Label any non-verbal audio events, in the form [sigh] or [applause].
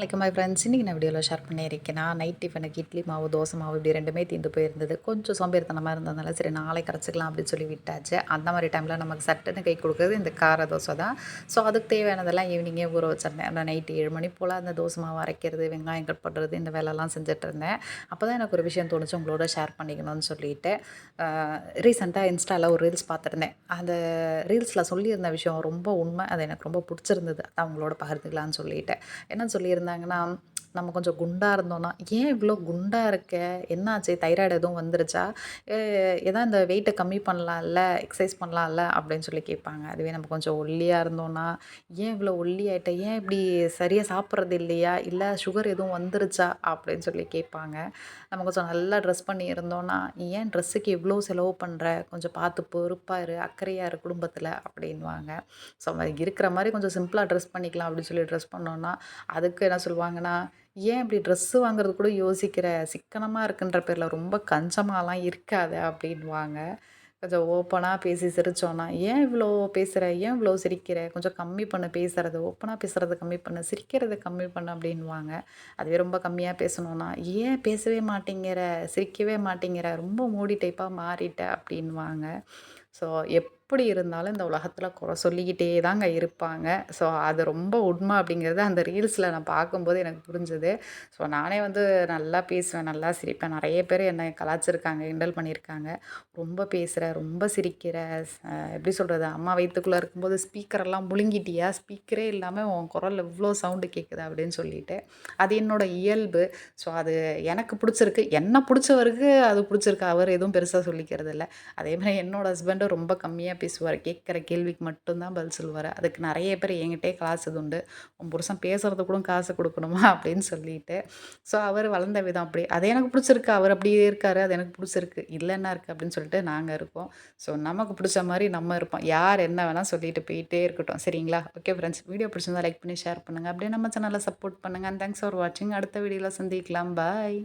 வணக்கம் my friends இன்றைக்கி நான் வீடியோவில் ஷேர் பண்ணியிருக்கேன். நைட் டிஃபனுக்கு இட்லி மாவு தோசை மாவு இப்படி ரெண்டுமே தீர்ந்து போயிருந்தது. கொஞ்சம் சோம்பேறித்தனமாக இருந்ததுனால சரி நாளை கரைச்சிக்கலாம் அப்படின்னு சொல்லி விட்டாச்சு. அந்த மாதிரி டைமில் நமக்கு சட்டுன்னு கை கொடுக்குறது இந்த கார தோசை தான். ஸோ அதுக்கு தேவையானதெல்லாம் ஈவினிங்கே ஊற வச்சிருந்தேன். நான் நைட்டு ஏழு மணி போல் அந்த தோசை மாவு அரைக்கிறது வெங்காயம் கட் பண்ணுறது இந்த வேலைலாம் செஞ்சுட்டு இருந்தேன் அப்போ தான் எனக்கு ஒரு விஷயம் தோணுச்சு உங்களோட ஷேர் பண்ணிக்கணும்னு சொல்லிட்டு. ரீசெண்டாக இன்ஸ்டாவில் ஒரு ரீல்ஸ் பார்த்துருந்தேன். அந்த ரீல்ஸில் சொல்லியிருந்த விஷயம் ரொம்ப உண்மை. அது எனக்கு ரொம்ப பிடிச்சிருந்தது. அதான் உங்களோட பகிர்ந்துக்கலாம்னு சொல்லிட்டு. என்ன എന്താകണം நம்ம கொஞ்சம் குண்டாக இருந்தோன்னா ஏன் இவ்வளோ குண்டாக இருக்க? என்னாச்சு? தைராய்டு எதுவும் வந்துருச்சா? எதா இந்த வெயிட்டை கம்மி பண்ணலாம்ல? எக்ஸசைஸ் பண்ணலாம்ல? அப்படின்னு சொல்லி கேட்பாங்க. அதுவே நம்ம கொஞ்சம் ஒல்லியாக இருந்தோன்னா ஏன் இவ்வளோ ஒல்லி ஆகிட்ட ஏன் இப்படி சரியாக சாப்பிட்றது இல்லையா? இல்லை சுகர் எதுவும் வந்துருச்சா? அப்படின்னு சொல்லி கேட்பாங்க. நம்ம கொஞ்சம் நல்லா ட்ரெஸ் பண்ணி இருந்தோன்னா ஏன் ட்ரெஸ்ஸுக்கு இவ்வளோ செலவு பண்ணுற கொஞ்சம் பார்த்து பொறுப்பாக இரு. அக்கறையாக இரு குடும்பத்தில். அப்படின்வாங்க ஸோ இருக்கிற மாதிரி கொஞ்சம் சிம்பிளாக ட்ரெஸ் பண்ணிக்கலாம் அப்படின்னு சொல்லி ட்ரெஸ் பண்ணோன்னா அதுக்கு என்ன சொல்லுவாங்கன்னா ஏன் இப்படி ட்ரெஸ்ஸு வாங்குறது கூட யோசிக்கிற? சிக்கனமாக இருக்குன்ற பேரில் ரொம்ப கஞ்சமாலாம் இருக்காது அப்படின்வாங்க கொஞ்சம் ஓப்பனாக பேசி சிரித்தோன்னா ஏன் இவ்வளோ பேசுகிற ஏன் இவ்வளோ சிரிக்கிற? கொஞ்சம் கம்மி பண்ணு பேசுகிறது ஓப்பனாக பேசுகிறத கம்மி பண்ணு. சிரிக்கிறத கம்மி பண்ணு அப்படின்வாங்க அதுவே ரொம்ப கம்மியாக பேசணுன்னா ஏன் பேசவே மாட்டேங்கிற? சிரிக்கவே மாட்டேங்கிற? ரொம்ப மூடி டைப்பாக மாறிட்ட அப்படின்வாங்க ஸோ எப்படி இருந்தாலும் இந்த உலகத்தில் குறை சொல்லிக்கிட்டே தாங்க இருப்பாங்க. ஸோ அது ரொம்ப உண்மை அப்படிங்கிறது அந்த ரீல்ஸில் நான் பார்க்கும்போது எனக்கு புரிஞ்சுது. ஸோ நானே வந்து நல்லா பேசுவேன் நல்லா சிரிப்பேன். நிறைய பேர் என்னை கலாச்சிருக்காங்க கிண்டல் பண்ணியிருக்காங்க. ரொம்ப பேசுகிற ரொம்ப சிரிக்கிற எப்படி சொல்கிறது அம்மா வயிற்றுக்குள்ளே இருக்கும்போது ஸ்பீக்கரெல்லாம் முழுங்கிட்டியா? ஸ்பீக்கரே இல்லாமல் உன் குரல் இவ்வளோ சவுண்டு கேட்குது அப்படின்னு சொல்லிட்டு அது என்னோடய இயல்பு. ஸோ அது எனக்கு பிடிச்சிருக்கு. என்ன பிடிச்சவருக்கு அது பிடிச்சிருக்கு. அவர் எதுவும் பெருசாக சொல்லிக்கிறது இல்லை அதே மாதிரி என்னோடய ஹஸ்பண்டும் ரொம்ப கம்மியாக பேசுவார். கேட்குற கேள்விக்கு மட்டும்தான் பதில் சொல்லுவார். அதுக்கு நிறைய பேர் என்கிட்டே காசு உண்டு. உன் புருஷன் பேசுகிறது கூட காசு கொடுக்கணுமா? [laughs] அப்படின்னு சொல்லிட்டு. ஸோ அவர் வளர்ந்த விதம் அப்படி. அது எனக்கு பிடிச்சிருக்கு. அவர் அப்படியே இருக்கார். அது எனக்கு பிடிச்சிருக்கு. இல்லைன்னா இருக்குது அப்படின்னு சொல்லிட்டு நாங்கள் இருக்கோம். ஸோ நமக்கு பிடிச்ச மாதிரி நம்ம இருப்போம். யார் என்ன வேணால் சொல்லிட்டு போயிட்டே இருக்கட்டும். சரிங்களா? ஓகே ஃப்ரெண்ட்ஸ் வீடியோ பிடிச்சிருந்தா லைக் பண்ணி ஷேர் பண்ணுங்கள் அப்படியே நம்ம சேனலை சப்போர்ட் பண்ணுங்கள் தேங்க்ஸ் ஃபார் வாட்சிங் அடுத்த வீடியோவில் சந்திக்கலாம். பாய்